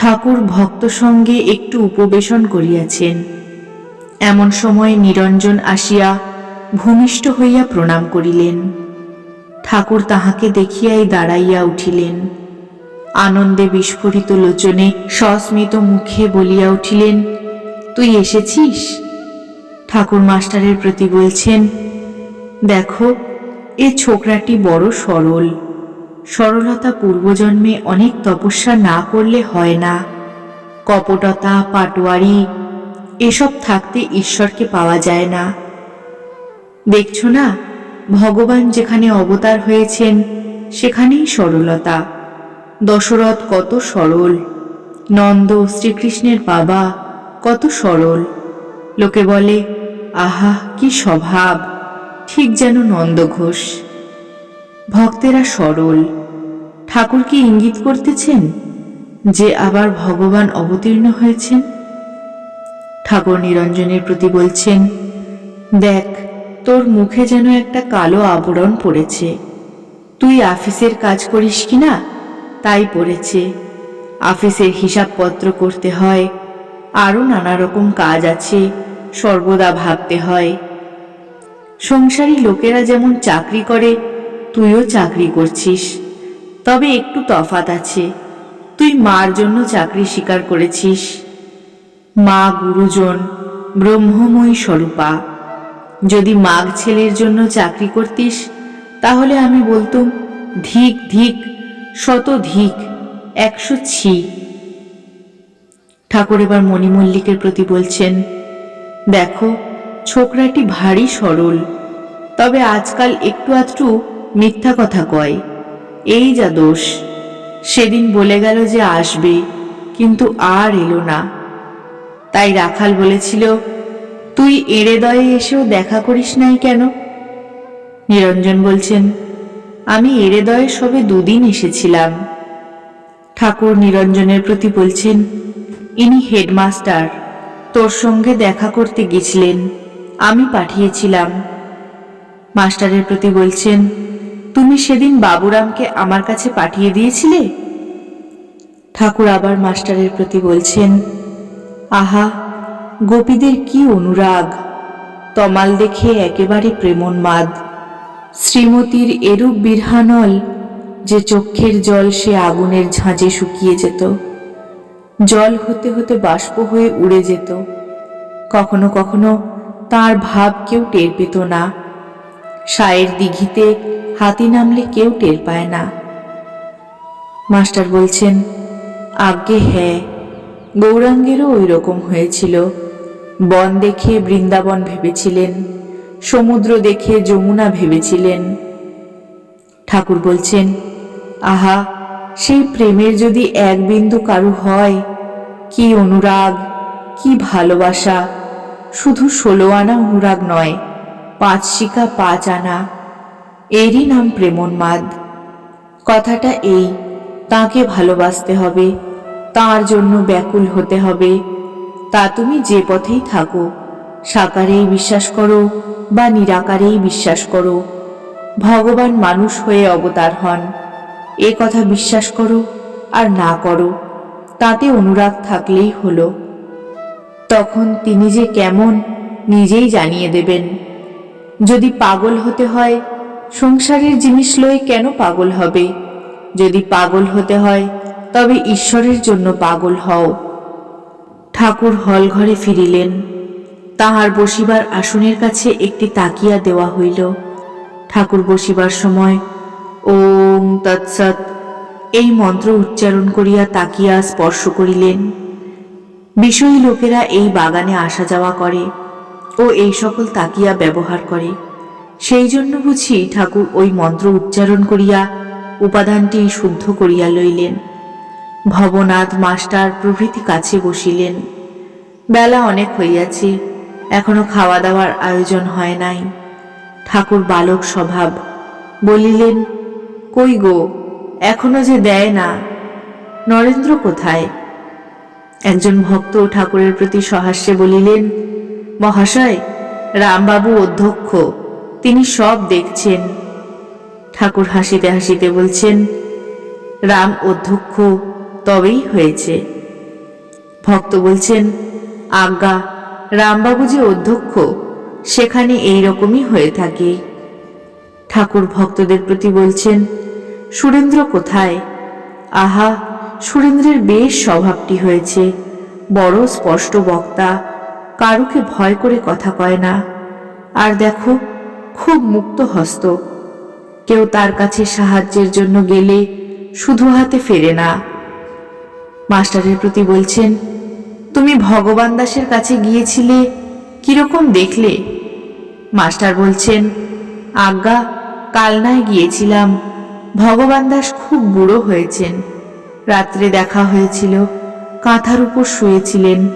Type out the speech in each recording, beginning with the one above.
ঠাকুর ভক্ত সঙ্গে একটু উপবেশন করিয়াছেন। এমন সময় নিরঞ্জন আসিয়া ভূমিষ্ঠ হইয়া প্রণাম করিলেন। ঠাকুর তাহাকে দেখিয়াই দাঁড়াইয়া উঠিলেন। আনন্দে বিস্ফোরিত লোচনে সস্মিত মুখে বলিয়া উঠিলেন, তুই এসেছিস? ঠাকুর মাস্টারের প্রতি বলছেন, দেখো, এ ছোকরাটি বড় সরল। সরলতা পূর্বজন্মে অনেক তপস্যা না করলে হয় না। কপটতা, পাটোয়ারি, এসব থাকতে ঈশ্বরকে পাওয়া যায় না। দেখছ না, ভগবান যেখানে অবতার হয়েছেন, সেখানেই সরলতা। দশরথ কত সরল, নন্দ শ্রীকৃষ্ণের বাবা কত সরল। লোকে বলে, আহা, কি স্বভাব, ঠিক যেন নন্দ ঘোষ। ভক্তেরা সরল। ঠাকুর কি ইঙ্গিত করতেছেন যে আবার ভগবান অবতীর্ণ হয়েছেন? ঠাকুর নিরঞ্জনের প্রতি বলছেন, দেখ, তোর মুখে যেন একটা কালো আবরণ পড়েছে। তুই আফিসের কাজ করিস কি না? তাই পড়েছে। আফিসের হিসাবপত্র করতে হয়। আরও নানা রকম কাজ আছে, সর্বদা ভাবতে হয়। সংসারী লোকেরা যেমন চাকরি করে, তুইও চাকরি করছিস। তবে একটু তফাত আছে। তুই মার জন্য চাকরি স্বীকার করেছিস। মা গুরুজন ব্রহ্মময়ী স্বরূপা, যদি মাঘ ছেলের জন্য চাকরি করতিস, তাহলে আমি বলতুম, ধিক ধিক, শত ধিক, একশো ছি। ঠাকুর এবার মণিমল্লিকের প্রতি বলছেন, দেখো, ছোকরাটি ভারী সরল, তবে আজকাল একটু আধটু মিথ্যা কথা কয়। এই যা দোষ। সেদিন বলে গেল যে আসবে, কিন্তু আর এলো না। তাই রাখাল বলেছিল, তুই এড়ে দয়ে এসেও দেখা করিস নাই কেন? নিরঞ্জন বলছেন, আমি এড়ে দয়ে সবে দুদিন এসেছিলাম। ঠাকুর নিরঞ্জনের প্রতি বলছেন, ইনি হেডমাস্টার, তোর সঙ্গে দেখা করতে গেছিলেন, আমি পাঠিয়েছিলাম। মাস্টারের প্রতি বলছেন তুমি সেদিন বাবুরামকে আমার কাছে পাঠিয়ে দিয়েছিলে? ঠাকুর আবার মাস্টারের প্রতি বলছেন, আহা, গোপীদের কি অনুরাগ! তমাল দেখে একেবারে প্রেমোন্মাদ। শ্রীমতীর এরূপ বিরহানল যে চক্ষের জল সে আগুনের ঝাঁঝে শুকিয়ে যেত। জল হতে হতে বাষ্প হয়ে উড়ে যেত। কখনো কখনো তার ভাব কেউ টের পেত না। সায়ের দিঘিতে হাতি নামলে কেউ টের পায় না। মাস্টার বলছেন, আজ্ঞে হ্যাঁ গৌরাঙ্গেরও ওই রকম হয়েছিল। বন দেখে বৃন্দাবন ভেবেছিলেন, সমুদ্র দেখে যমুনা ভেবেছিলেন। ঠাকুর বলছেন, আহা, সেই প্রেমের যদি এক বিন্দু কারু হয়, কি অনুরাগ, কি ভালোবাসা, শুধু ষোলো আনা অনুরাগ নয় পাঁচ শিকা পাঁচ আনা এরই নাম প্রেমোন্মাদ। কথাটা এই, তাকে ভালোবাসতে হবে, তার জন্য ব্যাকুল হতে হবে। তা তুমি যে পথেই থাকো, সাকারেই বিশ্বাস করো বা নিরাকারেই বিশ্বাস করো, ভগবান মানুষ হয়ে অবতার হন। এ কথা বিশ্বাস করো আর না করো, তাতে অনুরাগ থাকলেই হলো। তখন তিনি যে কেমন নিজেই জানিয়ে দেবেন। যদি পাগল হতে হয়, সংসারের জিনিস লয়ে কেন পাগল হবে? যদি পাগল হতে হয়, তবে ঈশ্বরের জন্য পাগল হও। ঠাকুর হল ঘরে ফিরিলেন। তাহার বসিবার আসনের কাছে একটি তাকিয়া দেওয়া হইল। ঠাকুর বসিবার সময়, ওম তৎসৎ। এই মন্ত্র উচ্চারণ করিয়া তাকিয়া স্পর্শ করিলেন। বিষয়ী লোকেরা এই বাগানে আসা যাওয়া করে। ও এই সকল তাকিয়া ব্যবহার করে। সেই জন্য বুঝি ঠাকুর ওই মন্ত্র উচ্চারণ করিয়া উপাদানটি শুদ্ধ করিয়া লইলেন। ভবনাথ মাস্টার প্রভৃতি কাছে বসিলেন। বেলা অনেক হইয়াছে, এখনও খাওয়া দাওয়ার আয়োজন হয় নাই। ঠাকুর বালক স্বভাব বলিলেন, কই গো, এখনও যে দেয় না। নরেন্দ্র কোথায়? একজন ভক্ত ঠাকুরের প্রতি সহাস্যে বলিলেন মহাশয়, রামবাবু অধ্যক্ষ, তিনি সব দেখছেন। ঠাকুর হাসিতে হাসিতে বলছেন, রাম অধ্যক্ষ, তবেই হয়েছে। ভক্ত বলছেন, আজ্ঞা, রামবাবু যে অধ্যক্ষ, সেখানে এই রকমই হয়ে থাকে। ঠাকুর ভক্তদের প্রতি বলছেন, সুরেন্দ্র কোথায়? আহা, সুরেন্দ্রের বেশ স্বভাবটি হয়েছে, বড় স্পষ্ট বক্তা কারুকে ভয় করে কথা কয় না। আর দেখো, খুব মুক্ত হস্ত। কেউ তার কাছে সাহায্যের জন্য গেলে শুধু হাতে ফেরে না। মাস্টারের প্রতি বলছেন, তুমি ভগবান দাসের কাছে গিয়েছিলে, কীরকম দেখলে? মাস্টার বলছেন, আজ্ঞা কালনায় গিয়েছিলাম। ভগবান দাস খুব বুড়ো হয়েছেন। রাত্রে দেখা হয়েছিল, কাঁথার উপর শুয়েছিলেন।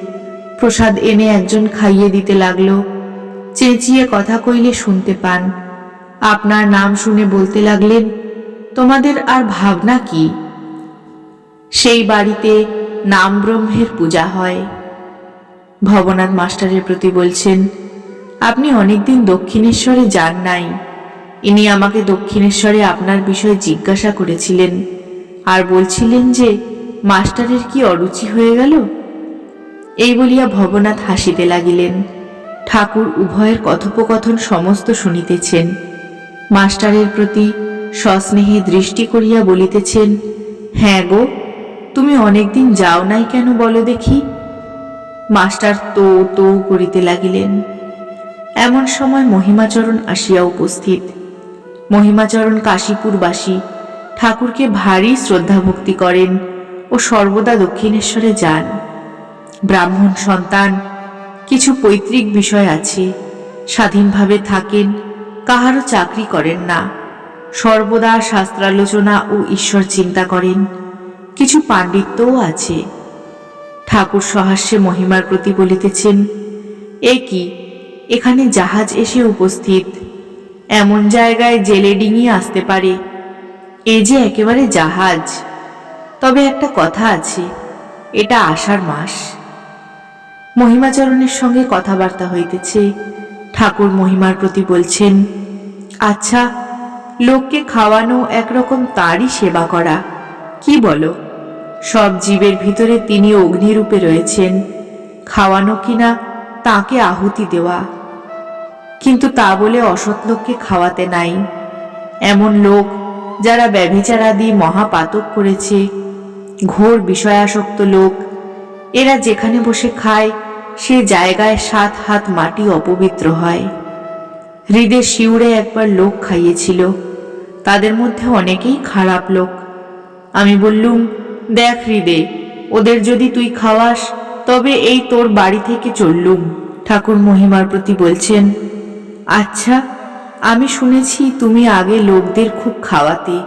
প্রসাদ এনে একজন খাইয়ে দিতে লাগল। চেঁচিয়ে কথা কইলে শুনতে পান। আপনার নাম শুনে বলতে লাগলেন, তোমাদের আর ভাবনা কি? সেই বাড়িতে নাম ব্রহ্মের পূজা হয়। ভবনাথ মাস্টারের প্রতি বলছেন, আপনি অনেকদিন দক্ষিণেশ্বরে যান নাই। ইনি আমাকে দক্ষিণেশ্বরে আপনার বিষয়ে জিজ্ঞাসা করেছিলেন। আর বলছিলেন যে, মাস্টারের কি অরুচি হয়ে গেল? এই বলিয়া ভবনাথ হাসিতে লাগিলেন। ঠাকুর উভয়ের কথোপকথন সমস্ত শুনিতেছেন। মাস্টারের প্রতি সস্নেহে দৃষ্টি করিয়া বলিতেছেন হ্যাঁ গো, তুমি অনেকদিন যাও নাই কেন বলো দেখি? মাস্টার তো তো করিতে লাগিলেন। এমন সময় মহিমাচরণ আসিয়া উপস্থিত। মহিমাচরণ কাশীপুরবাসী ঠাকুরকে ভারী শ্রদ্ধা ভক্তি করেন ও সর্বদা দক্ষিণেশ্বরে যান। ব্রাহ্মণ সন্তান, কিছু পৈতৃক বিষয় আছে। স্বাধীনভাবে থাকেন, কাহারও চাকরি করেন না। সর্বদা শাস্ত্রালোচনা ও ঈশ্বর চিন্তা করেন। কিছু পাণ্ডিত্যও আছে। ঠাকুর সহাস্যে মহিমার প্রতি বলিতেছেন, এ কি? এখানে জাহাজ এসে উপস্থিত। এমন জায়গায় জেলে ডিঙি আসতে পারে। এ যে একেবারে জাহাজ। তবে একটা কথা আছে, এটা আষাঢ় মাস। মহিমাচরণের সঙ্গে কথাবার্তা হইতেছে। ঠাকুর মহিমার প্রতি বলছেন আচ্ছা লোককে খাওয়ানো একরকম তারই সেবা করা, কি বলো? সব জীবের ভিতরে তিনি অগ্নিরূপে রয়েছেন। খাওয়ানো কিনা তাকে আহুতি দেওয়া। কিন্তু তা বলে অসৎ লোককে খাওয়াতে নাই। এমন লোক যারা ব্যভিচারাদি মহাপাতক করেছে, ঘোর বিষয়াসক্ত লোক। এরা যেখানে বসে খায় সে জায়গায় সাত হাত মাটি অপবিত্র হয়। হৃদে শিউরে একবার লোক খাইয়েছিল। তাদের মধ্যে অনেকেই খারাপ লোক। আমি বললুম, দেখ হৃদে, ওদের যদি তুই খাওয়াস, তবে এই তোর বাড়ি থেকে চললুম। ঠাকুর মহিমার প্রতি বলছেন আচ্ছা আমি শুনেছি তুমি আগে লোকদের খুব খাওয়াতে।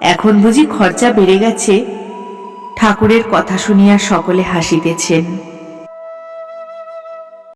এখন বুঝি খরচা বেড়ে গেছে? ঠাকুরের কথা শুনিয়া সকলে হাসিতেছেন।